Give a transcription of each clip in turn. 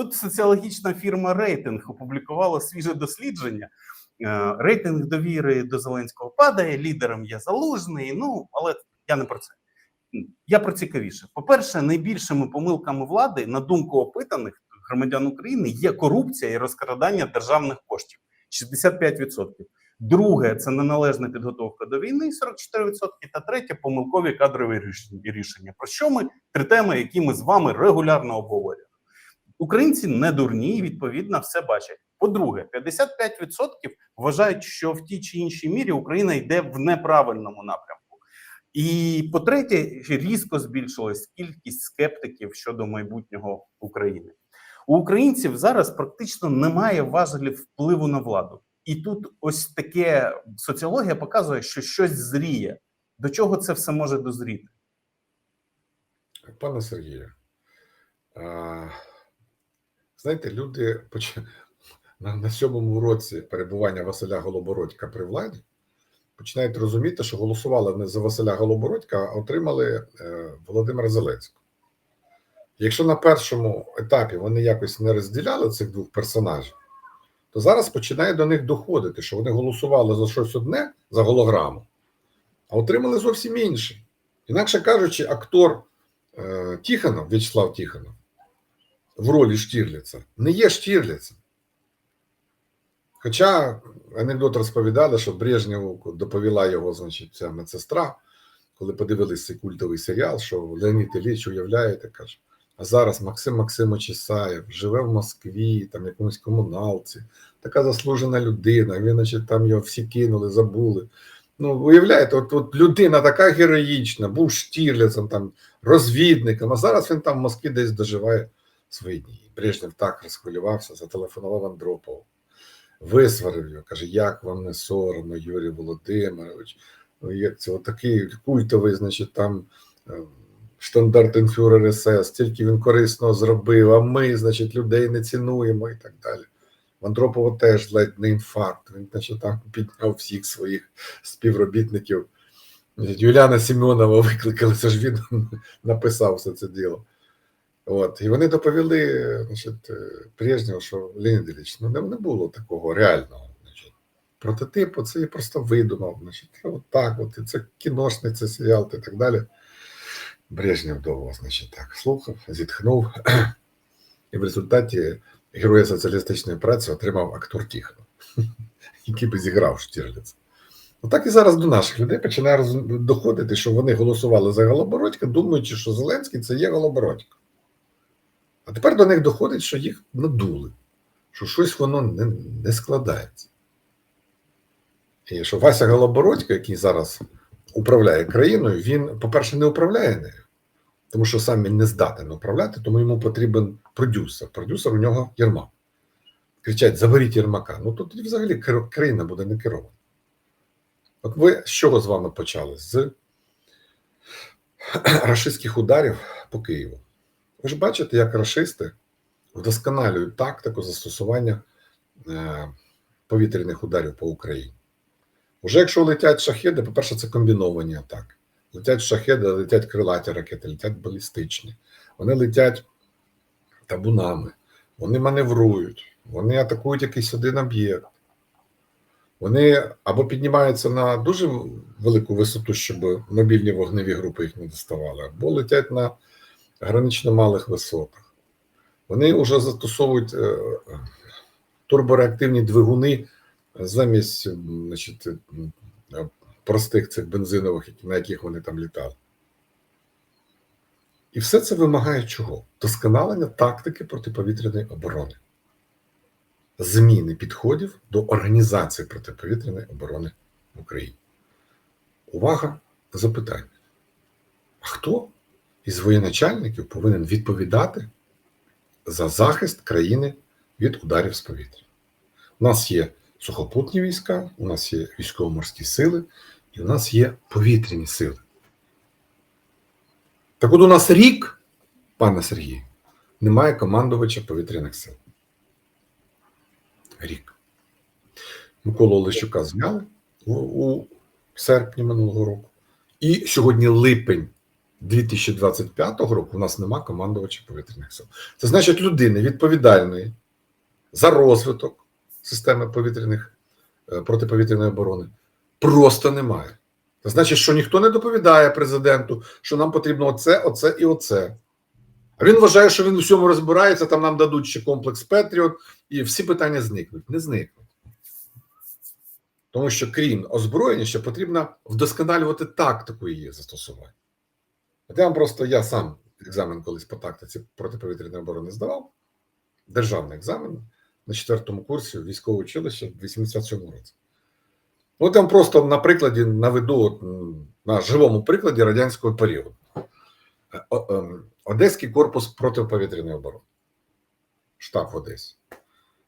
Тут соціологічна фірма Рейтинг опублікувала свіже дослідження. Е, Рейтинг довіри до Зеленського падає, лідером є залужний. Ну але я не про це. Я про цікавіше. По-перше, найбільшими помилками влади, на думку опитаних громадян України, є корупція і розкрадання державних коштів 65%. Друге це неналежна підготовка до війни 44%. Та третє помилкові кадрові рішення- рішення. Про що ми три теми, які ми з вами регулярно обговорюємо. Українці не дурні, і відповідно все бачать. По-друге, 55% вважають, що в тій чи іншій мірі Україна йде в неправильному напрямку. І по-третє, різко збільшилась кількість скептиків щодо майбутнього України. У українців зараз практично немає важелів впливу на владу. І тут ось таке соціологія показує, що щось зріє. До чого це все може дозріти? Пане Сергію, а, знаєте, люди на, на сьомому році перебування Василя Голобородька при владі починають розуміти, що голосували не за Василя Голобородька, а отримали е, Володимира Зеленського. Якщо на першому етапі вони якось не розділяли цих двох персонажів, то зараз починає до них доходити, що вони голосували за щось одне за голограму, а отримали зовсім інше. Інакше кажучи, актор е, Тихонов, В'ячеслав Тихонов, в ролі Штірліца, не є Штірліцем. Хоча анекдот розповідали, що Брежнєву доповіла його, значить, ця медсестра, коли подивилися цей культовий серіал, що Леонід Ілліч, уявляєте, каже, а зараз Максим Максимович Ісаєв живе в Москві, там якомусь комуналці, така заслужена людина. Він, значить, там його всі кинули, забули. Ну, уявляєте, от, от людина така героїчна, був Штірліцем, там, розвідником, а зараз він там в Москві десь доживає свої дні. Брежнєв так розхвилювався, зателефонував Андропову, висварив його, каже, як вам не соромно, Юрій Володимирович. Ну, це отакий культовий, значить, там е, штандартенфюрер СС, стільки він корисного зробив, а ми, значить, людей не цінуємо і так далі. В Андропова теж ледь не інфаркт. Він, значить, там підняв всіх своїх співробітників. Юліана Сімеонова викликали, це ж він написав все це діло. От. І вони доповіли, значить, е, що Леонід ну не, було такого реального. Прототипу це я просто видумав. Значить, от так, от, і це кіношний, це серіал і так далі. Брежнєв довго, значить, так слухав, зітхнув. І в результаті героя соціалістичної праці отримав актор Тихонов, який би зіграв Штірліц. Отак і зараз до наших людей починає доходити, що вони голосували за Голобородька, думаючи, що Зеленський це є Голобородько. А тепер до них доходить, що їх надули, що щось воно не, не складається. І що Вася Голобородько, який зараз управляє країною, він, по-перше, не управляє нею, тому що сам він не здатен управляти, тому йому потрібен продюсер. Продюсер у нього Єрмак. Кричать: заберіть Єрмака. Ну тут взагалі країна буде не керована. От ви з чого з вами почали? З рашистських ударів по Києву. Ви ж бачите, як рашисти вдосконалюють тактику застосування е, повітряних ударів по Україні. Уже якщо летять шахеди, по-перше, це комбіновані атаки. Летять шахеди, летять крилаті ракети, летять балістичні. Вони летять табунами, вони маневрують, вони атакують якийсь один об'єкт. Вони або піднімаються на дуже велику висоту, щоб мобільні вогневі групи їх не доставали, або летять на гранично малих висотах. Вони вже застосовують е, турбореактивні двигуни замість значить, е, простих цих бензинових, на яких вони там літали. І все це вимагає чого? Досконалення тактики протиповітряної оборони, зміни підходів до організації протиповітряної оборони в Україні. Увага, запитання. А хто із воєначальників повинен відповідати за захист країни від ударів з повітря? У нас є сухопутні війська, у нас є військово-морські сили, і у нас є повітряні сили. Так от у нас рік, пане Сергію, немає командувача повітряних сил. Рік. Миколу Олещука зняли у серпні минулого року. І сьогодні липень 2025 року у нас нема командувача повітряних сил. Це значить людини відповідальної за розвиток системи повітряних е, протиповітряної оборони просто немає. Це значить, що ніхто не доповідає президенту, що нам потрібно оце, оце і оце. А він вважає, що він у всьому розбирається, там нам дадуть ще комплекс Петріот, і всі питання зникнуть. Не зникнуть. Тому що крім озброєння, ще потрібно вдосконалювати тактику її застосування. Я вам просто я сам екзамен колись по тактиці протиповітряної оборони здавав, державний екзамен на четвертому курсі військового училища в 87-му році. Я вам просто на прикладі наведу на живому прикладі радянського періоду. Е, ем, Одеський корпус протиповітряної оборони. Штаб в Одесі.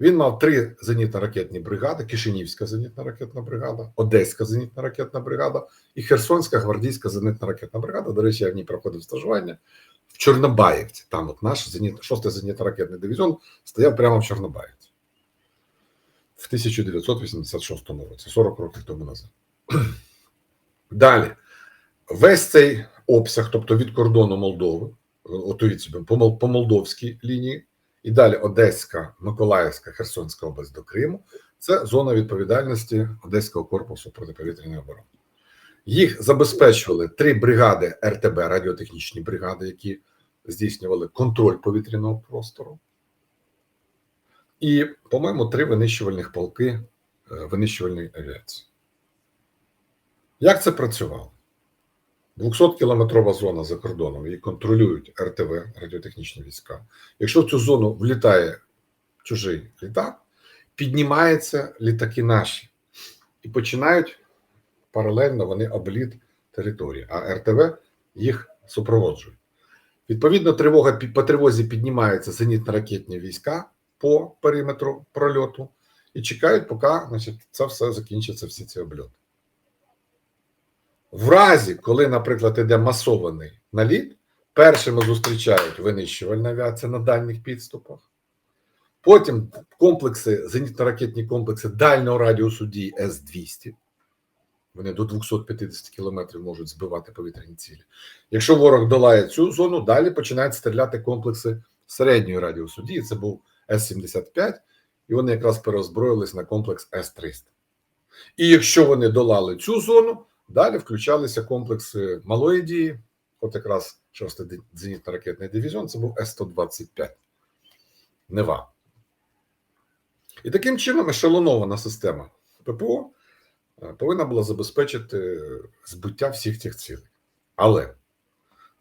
Він мав три зенітно-ракетні бригади: Кишинівська зенітно-ракетна бригада, Одеська зенітно-ракетна бригада і Херсонська гвардійська зенітно-ракетна бригада. До речі, я в ній проходив стажування в Чорнобаївці. Там от наш зеніт, 6-й зенітно-ракетний дивізіон стояв прямо в Чорнобаївці в 1986 році, 40 років тому назад. Далі, весь цей обсяг, тобто від кордону Молдови, от уявіть собі, по, по молдовській лінії, і далі Одеська, Миколаївська, Херсонська область до Криму, це зона відповідальності Одеського корпусу протиповітряної оборони. Їх забезпечували три бригади РТБ, радіотехнічні бригади, які здійснювали контроль повітряного простору. І, по-моєму, три винищувальних полки е, винищувальної авіації. Як це працювало? 200-кілометрова зона за кордоном, її контролюють РТВ, радіотехнічні війська. Якщо в цю зону влітає чужий літак, піднімаються літаки наші і починають паралельно вони обліт території, а РТВ їх супроводжують. Відповідно, тривога по тривозі піднімаються зенітно-ракетні війська по периметру прольоту і чекають, поки значить, це все закінчиться, всі ці обльоти. В разі, коли, наприклад, іде масований наліт, першими зустрічають винищувальна авіація на дальніх підступах. Потім комплекси, зенітно-ракетні комплекси дальнього радіусу дії С-200. Вони до 250 кілометрів можуть збивати повітряні цілі. Якщо ворог долає цю зону, далі починають стріляти комплекси середньої радіусу дії. Це був С-75, і вони якраз переозброїлись на комплекс С-300. І якщо вони долали цю зону, далі включалися комплекси малої дії, от якраз 6-й зенітно-ракетний дивізіон, це був С-125. Нева. І таким чином ешелонована система ППО е, повинна була забезпечити збиття всіх цих цілей. Але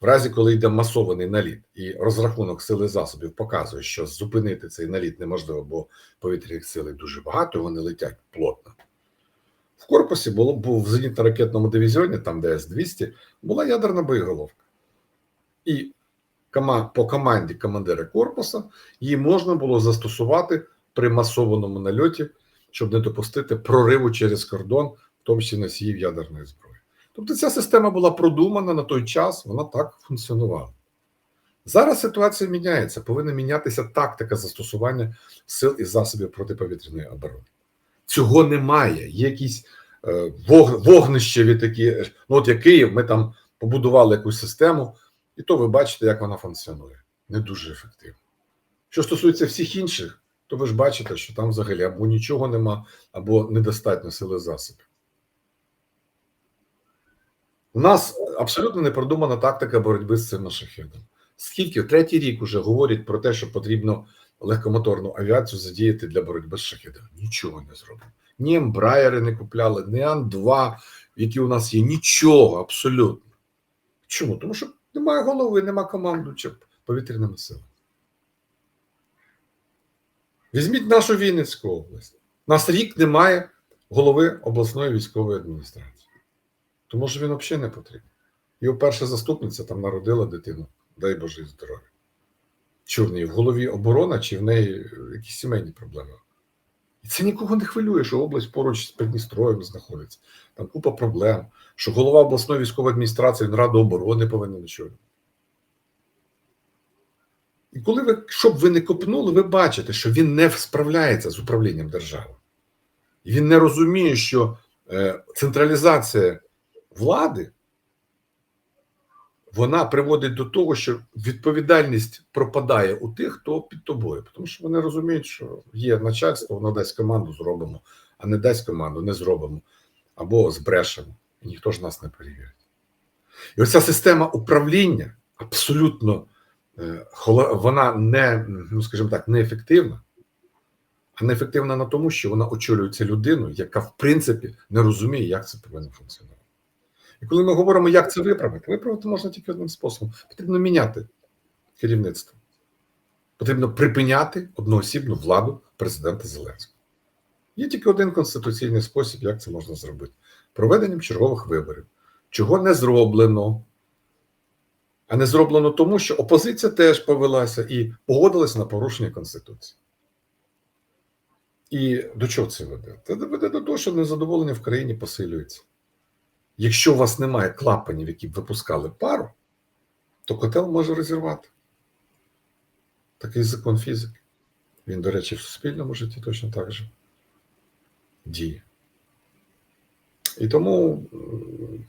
в разі, коли йде масований наліт, і розрахунок сили засобів показує, що зупинити цей наліт неможливо, бо повітряних сил дуже багато, вони летять плотно. Корпусі було був в зенітно-ракетному дивізіоні, там де С-200, була ядерна боєголовка. І по команді командира корпуса її можна було застосувати при масованому нальоті, щоб не допустити прориву через кордон, в тому числі носіїв ядерної зброї. Тобто ця система була продумана на той час, вона так функціонувала. Зараз ситуація міняється, повинна мінятися тактика застосування сил і засобів протиповітряної оборони. Цього немає. Є якісь вогнищеві такі. Ну, от як Київ, ми там побудували якусь систему, і то ви бачите, як вона функціонує. Не дуже ефективно. Що стосується всіх інших, то ви ж бачите, що там взагалі або нічого нема, або недостатньо сили засобів. У нас абсолютно не продумана тактика боротьби з цим шахедом. Скільки третій рік уже говорять про те, що потрібно легкомоторну авіацію задіяти для боротьби з шахедом. Нічого не зроблено. Ні ембраєри не купляли, ні Ан-2, які у нас є, нічого абсолютно. Чому? Тому що немає голови, немає командуюча повітряними силами. Візьміть нашу Вінницьку область. Нас рік немає голови обласної військової адміністрації. Тому що він взагалі не потрібен. Його перша заступниця там народила дитину, дай Боже здоров'я. Чи в неї в голові оборона, чи в неї якісь сімейні проблеми. І це нікого не хвилює, що область поруч з Придністров'ям знаходиться. Там купа проблем, що голова обласної військової адміністрації Раду оборони повинен очолювати. І коли ви, щоб ви не копнули, ви бачите, що він не справляється з управлінням держави. І він не розуміє, що е, централізація влади вона приводить до того, що відповідальність пропадає у тих, хто під тобою. Тому що вони розуміють, що є начальство, воно дасть команду, зробимо, а не дасть команду, не зробимо, або збрешемо. І ніхто ж нас не перевірить. І оця система управління абсолютно е, вона не, ну скажімо так, неефективна, а неефективна на тому, що вона очолюється людиною, яка в принципі не розуміє, як це повинно функціонувати. І коли ми говоримо, як це виправити, виправити можна тільки одним способом: потрібно міняти керівництво. Потрібно припиняти одноосібну владу президента Зеленського. Є тільки один конституційний спосіб, як це можна зробити: проведенням чергових виборів. Чого не зроблено. А не зроблено тому, що опозиція теж повелася і погодилася на порушення Конституції. І до чого це веде? Це веде до того, що незадоволення в країні посилюється. Якщо у вас немає клапанів, які б випускали пару, то котел може розірвати. Такий закон фізики. Він, до речі, в суспільному житті точно так же діє. І тому,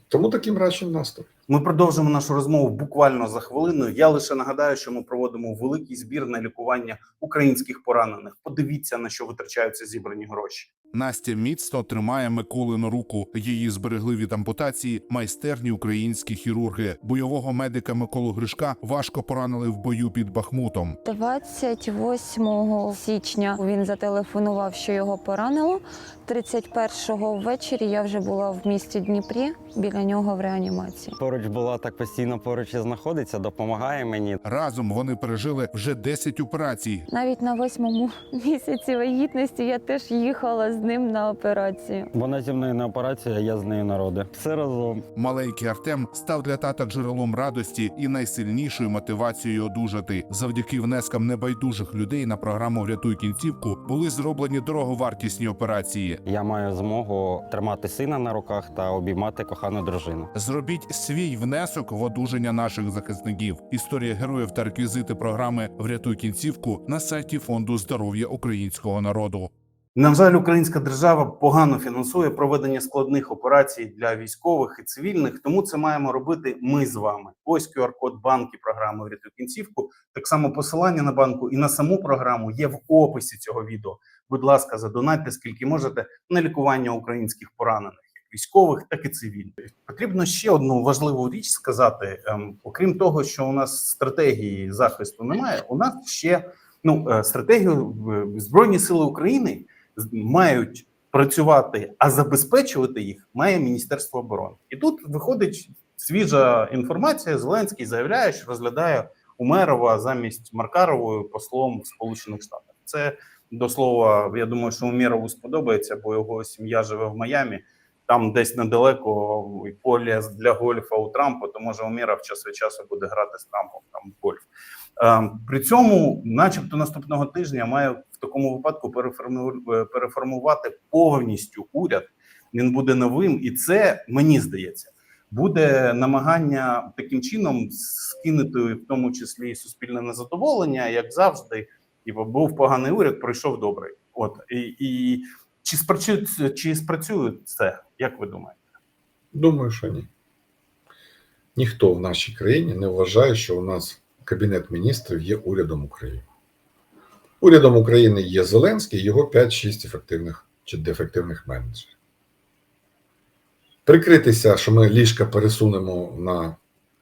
тому таким мрачний настрій. Ми продовжимо нашу розмову буквально за хвилину. Я лише нагадаю, що ми проводимо великий збір на лікування українських поранених. Подивіться на що витрачаються зібрані гроші. Настя міцно тримає Миколину руку. Її зберегли від ампутації майстерні українські хірурги. Бойового медика Миколу Гришка важко поранили в бою під Бахмутом. 28 січня він зателефонував, що його поранило. 31-го ввечері я вже була в місті Дніпрі біля нього в реанімації. Поруч була так постійно поруч і знаходиться, допомагає мені. Разом вони пережили вже 10 операцій. Навіть на восьмому місяці вагітності я теж їхала з ним на операцію. Вона зі мною на операцію, а я з нею народи. Все разом. Маленький Артем став для тата джерелом радості і найсильнішою мотивацією одужати. Завдяки внескам небайдужих людей на програму Врятуй кінцівку були зроблені дороговартісні операції. Я маю змогу тримати сина на руках та обіймати кохану дружину. Зробіть свій внесок в одужання наших захисників. Історія героїв та реквізити програми Врятуй кінцівку на сайті фонду здоров'я українського народу. На жаль, українська держава погано фінансує проведення складних операцій для військових і цивільних, тому це маємо робити ми з вами. Ось QR-код банки програми «Врятуй кінцівку. Так само посилання на банку і на саму програму є в описі цього відео. Будь ласка, задонатьте скільки можете на лікування українських поранених, військових, так і цивільних. Потрібно ще одну важливу річ сказати. Ем, окрім того, що у нас стратегії захисту немає, у нас ще ну е, стратегію е, збройні сили України мають працювати, а забезпечувати їх має Міністерство оборони. І тут виходить свіжа інформація. Зеленський заявляє, що розглядає Умерова замість Маркарової послом Сполучених Штатах. Це до слова, я думаю, що Умєрову сподобається, бо його сім'я живе в Майамі. Там десь недалеко і поле для гольфа у Трампа, то може Умєров час від часу буде грати з Трампом там в гольф. Е, При цьому, начебто, наступного тижня має в такому випадку е, переформувати повністю уряд. Він буде новим, і це мені здається буде намагання таким чином скинути в тому числі і суспільне незадоволення, як завжди. І був поганий уряд, пройшов добрий. От і, і чи спрацює чи спрацює це? Як ви думаєте? Думаю, що ні. Ніхто в нашій країні не вважає, що у нас Кабінет міністрів є урядом України. Урядом України є Зеленський і його 5-6 ефективних чи дефективних менеджерів. Прикритися, що ми ліжка пересунемо на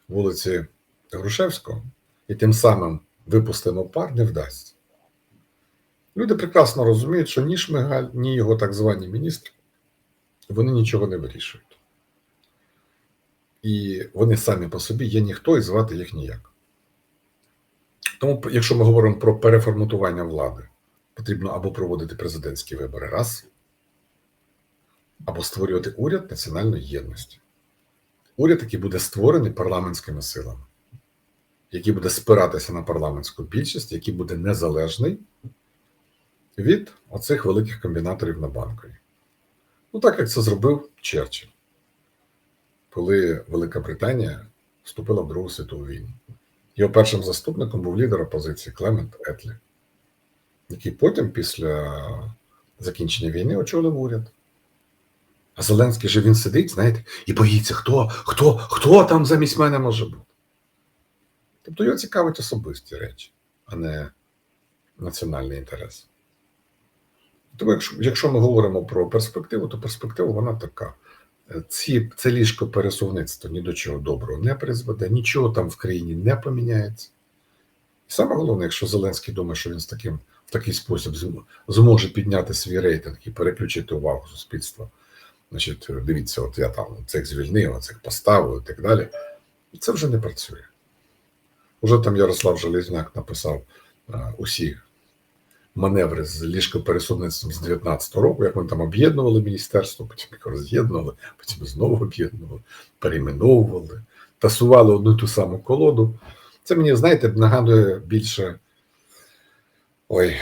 вулиці Грушевського і тим самим випустимо пар, не вдасться. Люди прекрасно розуміють, що ні Шмигаль, ні його так звані міністри вони нічого не вирішують. І вони самі по собі є ніхто і звати їх ніяк. Тому, якщо ми говоримо про переформатування влади, потрібно або проводити президентські вибори раз, або створювати уряд національної єдності. Уряд, який буде створений парламентськими силами, який буде спиратися на парламентську більшість, який буде незалежний від оцих великих комбінаторів на банкові. Ну, так як це зробив Черчилль, коли Велика Британія вступила в Другу світову війну. Його першим заступником був лідер опозиції Клемент Етлі, який потім, після закінчення війни, очолив уряд. А Зеленський же він сидить, знаєте, і боїться, хто, хто, хто там замість мене може бути. Тобто його цікавить особисті речі, а не національний інтерес. Тому, якщо, якщо ми говоримо про перспективу, то перспектива вона така. Ці, це ліжко пересувництво ні до чого доброго не призведе, нічого там в країні не поміняється. І саме головне, якщо Зеленський думає, що він з таким, в такий спосіб зможе підняти свій рейтинг і переключити увагу суспільства. Значить, дивіться, от я там цих звільнив, цих поставив і так далі. І це вже не працює. Уже там Ярослав Железняк написав е, усі маневри з ліжкопересувництвом з 19-го року, як вони там об'єднували міністерство, потім їх роз'єднували, потім знову об'єднували, перейменовували, тасували одну і ту саму колоду. Це мені, знаєте, нагадує більше ой,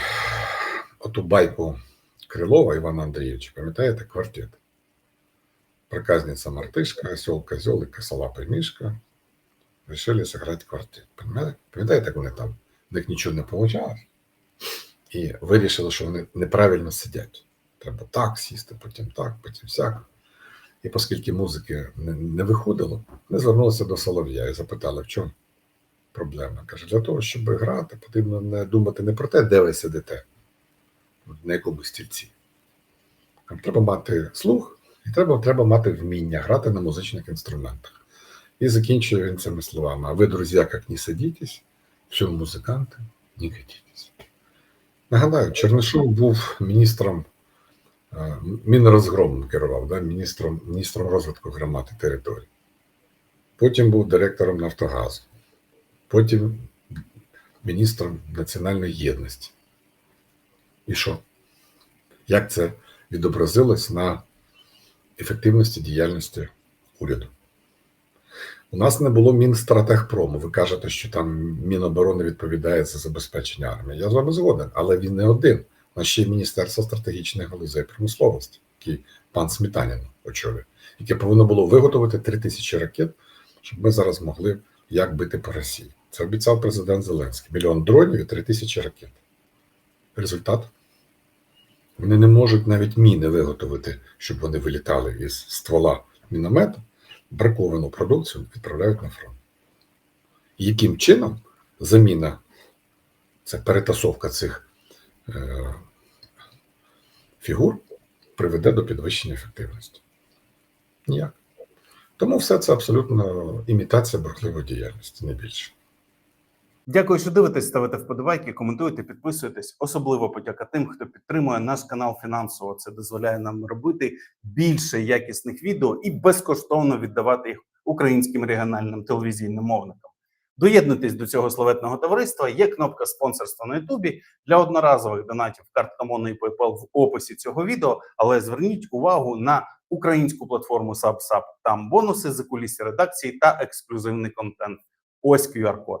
оту байку Крилова Івана Андрійовича, пам'ятаєте, квартет? Проказница мартышка, осел, козел и косолапый мишка решили сыграть квартет. Пам'ятаєте, Пам'ятаєте, як вони там, в них нічого не вийшло? І вирішили, що вони неправильно сидять. Треба так сісти, потім так, потім сяк. І оскільки музики не, не виходило, ми звернулися до Солов'я і запитали, в чому проблема. Каже, для того, щоб грати, потрібно не думати не про те, де ви сидите, на якому стільці. Треба мати слух, і треба, треба мати вміння грати на музичних інструментах. І закінчує він цими словами: а ви, друзі, як не садитесь, все музиканти, не годитесь. Нагадаю, Чернишов був міністром е, Мінрозгромом керував, да, міністром, міністром розвитку громади територій. Потім був директором Нафтогазу, потім міністром національної єдності. І що? Як це відобразилось на ефективності діяльності уряду? У нас не було Мінстратегпрому. Ви кажете, що там Міноборони відповідає за забезпечення армії. Я з вами згоден, але він не один. У нас ще є Міністерство стратегічних галузей промисловості, який пан Смітанін очолює, яке повинно було виготовити три тисячі ракет, щоб ми зараз могли як бити по Росії. Це обіцяв президент Зеленський. Мільйон дронів і три тисячі ракет. Результат? Вони не можуть навіть міни виготовити, щоб вони вилітали із ствола міномету браковану продукцію відправляють на фронт. Яким чином заміна, це перетасовка цих е, фігур приведе до підвищення ефективності? Ніяк. Тому все це абсолютно імітація бурхливої діяльності, не більше. Дякую, що дивитесь, ставите вподобайки, коментуєте, підписуєтесь. Особливо подяка тим, хто підтримує наш канал фінансово. Це дозволяє нам робити більше якісних відео і безкоштовно віддавати їх українським регіональним телевізійним мовникам. Доєднуйтесь до цього славетного товариства. Є кнопка спонсорства на Ютубі для одноразових донатів картка Моно і PayPal в описі цього відео. Але зверніть увагу на українську платформу SubSub. Там бонуси за кулісі редакції та ексклюзивний контент. Ось QR-код.